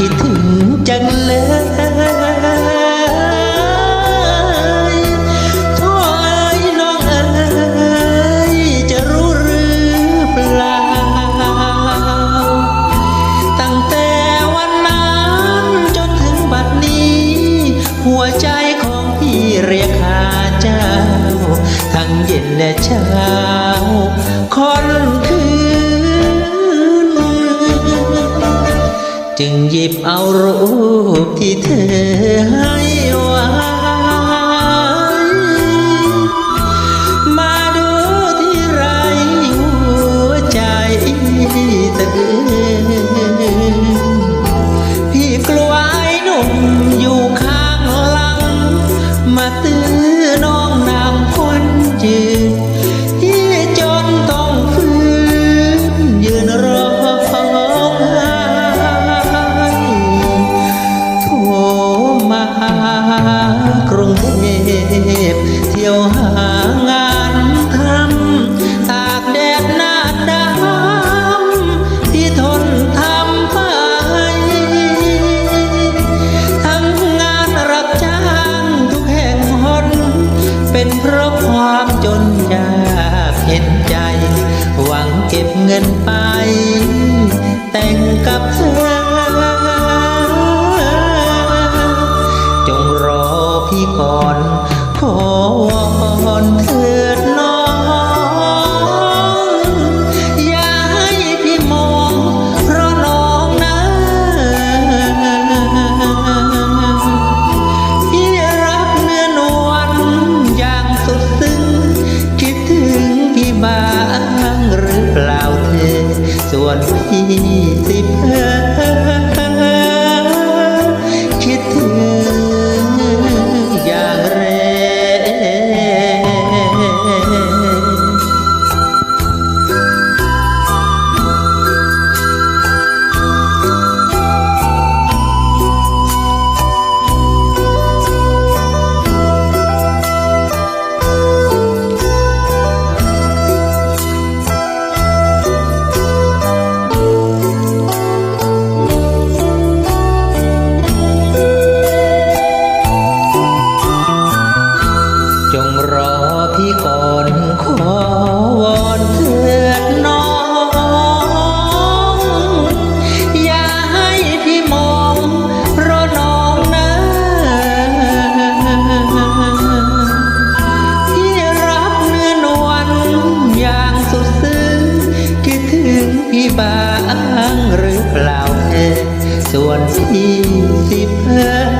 คิดถึงจังเลยโถ่เอ้ยน้องเอ๋ยจะรู้หรือเปล่า ตั้งแต่วันนั้นจนถึงบัดนี้ หัวใจของพี่เรียกหาเจ้า ทั้งเย็นและเช้าคนคื จึงหยิบเอารูปที่เธอให้ เทพเที่ยวหางานทำตากแดดหน้าดำที่ทนทำไปทั้งงานรับจ้างทุกแห่งหนเป็นเพราะความจนยากเห็นใจ หวังเก็บเงินไป แต่งกับเธอ พี่ก่อน ขอวอนเถิดน้อง อย่าให้พี่มองเพราะน้องนั้นพี่รักเนื้อนวลอย่างสุดซึ้ง คิดถึงพี่บ้างหรือเปล่าเธอ ส่วนพี่สิเพอ ส่วนที่สิเพอ